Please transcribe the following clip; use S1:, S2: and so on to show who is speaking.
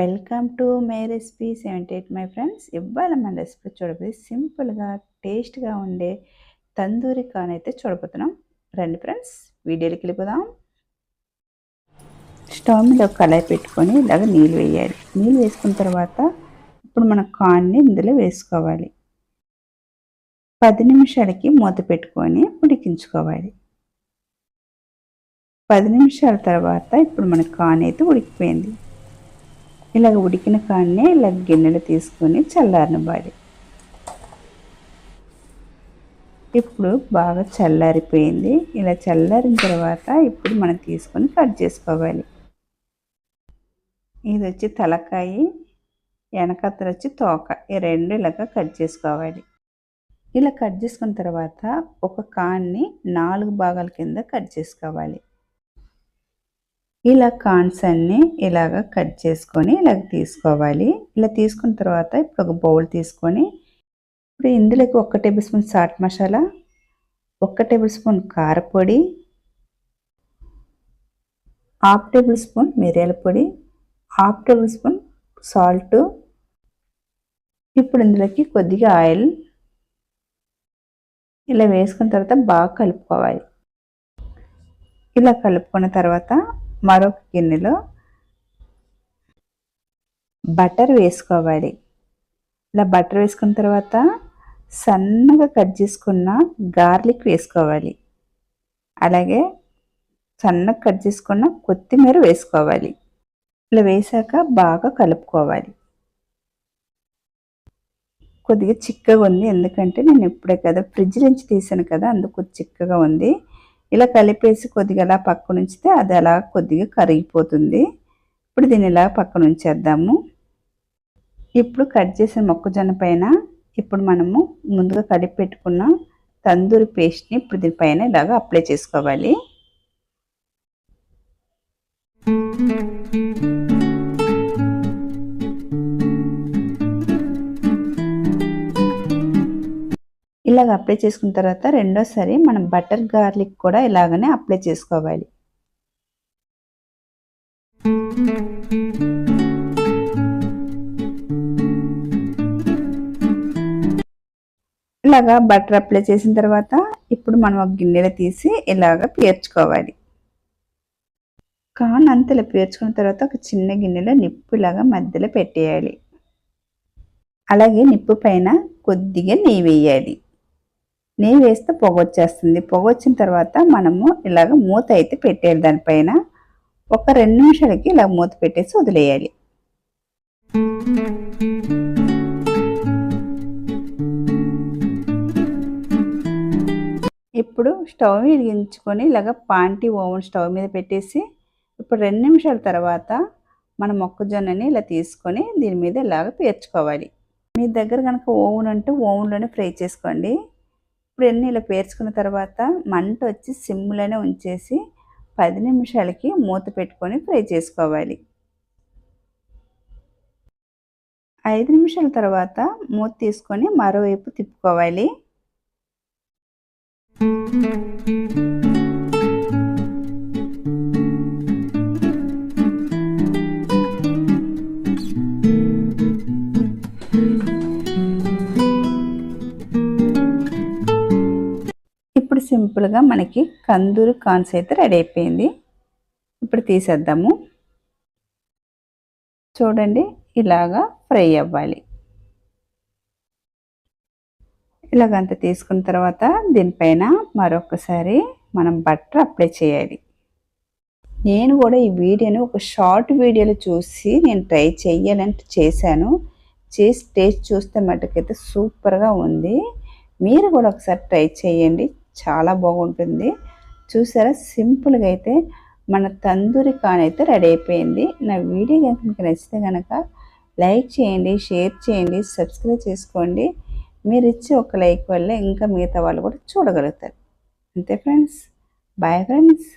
S1: Welcome to my recipe seventy eight my friends ఇవాళ మన recipe చూడబోయి సింపుల్గా టేస్ట్గా ఉండే తందూరి కాన్ అయితే చూడబోతున్నాం. రండి ఫ్రెండ్స్ వీడియోలోకి వెళ్ళిపోదాం. స్టవ్ మీద ఒక కళాయి పెట్టుకొని ఇలాగ నీళ్ళు వేయాలి. నీళ్ళు వేసుకున్న తర్వాత ఇప్పుడు మన కాన్ని ఇందులో వేసుకోవాలి. పది నిమిషాలకి మూత పెట్టుకొని ఉడికించుకోవాలి. పది నిమిషాల తర్వాత ఇప్పుడు మన కాన్ అయితే ఉడికిపోయింది. ఇలాగ ఉడికిన కాన్నే ఇలా గిన్నెలు తీసుకొని చల్లారనివ్వాలి ఇప్పుడు బాగా చల్లారిపోయింది. ఇలా చల్లారిన తర్వాత ఇప్పుడు మనం తీసుకొని కట్ చేసుకోవాలి. ఇది వచ్చి తలకాయ వెనకత్తర వచ్చి తోక. ఈ రెండు ఇలాగ కట్ చేసుకోవాలి. ఇలా కట్ చేసుకున్న తర్వాత ఒక కాన్ని నాలుగు భాగాల కింద కట్ చేసుకోవాలి. ఇలా కాన్స్ అన్ని ఇలాగ కట్ చేసుకొని ఇలాగ తీసుకోవాలి. ఇలా తీసుకున్న తర్వాత ఇప్పుడు ఒక బౌల్ తీసుకొని ఇప్పుడు ఇందులోకి ఒక టేబుల్ స్పూన్ చాట్ మసాలా ఒక టేబుల్ స్పూన్ కారపొడి హాఫ్ టేబుల్ స్పూన్ మిరియాల పొడి హాఫ్ టేబుల్ స్పూన్ సాల్ట్. ఇప్పుడు ఇందులోకి కొద్దిగా ఆయిల్ ఇలా వేసుకున్న తర్వాత బాగా కలుపుకోవాలి. ఇలా కలుపుకున్న తర్వాత మరొక గిన్నెలో బటర్ వేసుకోవాలి. ఇలా బటర్ వేసుకున్న తర్వాత సన్నగా కట్ చేసుకున్న గార్లిక్ వేసుకోవాలి. అలాగే సన్నగా కట్ చేసుకున్న కొత్తిమీర వేసుకోవాలి. ఇలా వేసాక బాగా కలుపుకోవాలి. కొద్దిగా చిక్కగా ఉంది. ఎందుకంటే నేను ఇప్పుడే కదా ఫ్రిడ్జ్ నుంచి తీసాను కదా అందుకు చిక్కగా ఉంది. ఇలా కలిపేసి కొద్దిగా అలా పక్కన ఉంచితే అది అలా కొద్దిగా కరిగిపోతుంది. ఇప్పుడు దీన్ని ఇలా పక్కన ఉంచేద్దాము. ఇప్పుడు కట్ చేసిన మొక్కజొన్న పైన ఇప్పుడు మనము ముందుగా కలిపి పెట్టుకున్న తందూరి పేస్ట్ని ఇప్పుడు దీనిపైన ఇలాగా అప్లై చేసుకోవాలి. ఇలాగ అప్లై చేసుకున్న తర్వాత రెండోసారి మనం బటర్ గార్లిక్ కూడా ఇలాగనే అప్లై చేసుకోవాలి. ఇలాగా బటర్ అప్లై చేసిన తర్వాత ఇప్పుడు మనం ఒక గిన్నెలో తీసి ఇలాగ పేర్చుకోవాలి. కాన్ అంత ఇలా పేర్చుకున్న తర్వాత ఒక చిన్న గిన్నెలో నిప్పు ఇలాగా మధ్యలో పెట్టేయాలి. అలాగే నిప్పు పైన కొద్దిగా నెయ్యి వేయాలి. నెయ్యి వేస్తే పొగ వచ్చేస్తుంది పొగ వచ్చిన తర్వాత మనము ఇలాగ మూత అయితే పెట్టేయాలి. దానిపైన ఒక రెండు నిమిషాలకి ఇలా మూత పెట్టేసి వదిలేయాలి. ఇప్పుడు స్టవ్ వెలిగించుకొని ఇలాగ పాంటి ఓవెన్ స్టవ్ మీద పెట్టేసి ఇప్పుడు రెండు నిమిషాల తర్వాత మన మొక్కజొన్నని ఇలా తీసుకొని దీని మీద ఇలాగ పేర్చుకోవాలి. మీ దగ్గర కనుక ఓవెన్ ఉంటే ఓవెన్లోనే ఫ్రై చేసుకోండి. ఇప్పుడు ఎన్ని ఇలా పేర్చుకున్న తర్వాత మంట వచ్చి సిమ్లోనే ఉంచేసి పది నిమిషాలకి మూత పెట్టుకొని ఫ్రై చేసుకోవాలి. ఐదు నిమిషాల తర్వాత మూత తీసుకొని మరోవైపు తిప్పుకోవాలి. సింపుల్గా మనకి కందూరు కాన్స్ అయితే రెడీ అయిపోయింది. ఇప్పుడు తీసేద్దాము. చూడండి ఇలాగా ఫ్రై అవ్వాలి. ఇలాగంత తీసుకున్న తర్వాత దీనిపైన మరొకసారి మనం బట్టర్ అప్లై చేయాలి. నేను కూడా ఈ వీడియోని ఒక షార్ట్ వీడియోలో చూసి నేను ట్రై చేయాలని చేశాను. చేసి టేస్ట్ చూస్తే మటుకైతే సూపర్గా ఉంది. మీరు కూడా ఒకసారి ట్రై చేయండి. చాలా బాగుంటుంది. చూసారా? సింపుల్గా అయితే మన తందూరి కాన్ అయితే రెడీ అయిపోయింది. నా వీడియో కనుక మీకు నచ్చితే కనుక లైక్ చేయండి షేర్ చేయండి సబ్స్క్రైబ్ చేసుకోండి. మీరు ఇచ్చే ఒక లైక్ వల్ల ఇంకా మిగతా వాళ్ళు కూడా చూడగలుగుతారు. అంతే ఫ్రెండ్స్. Bye friends.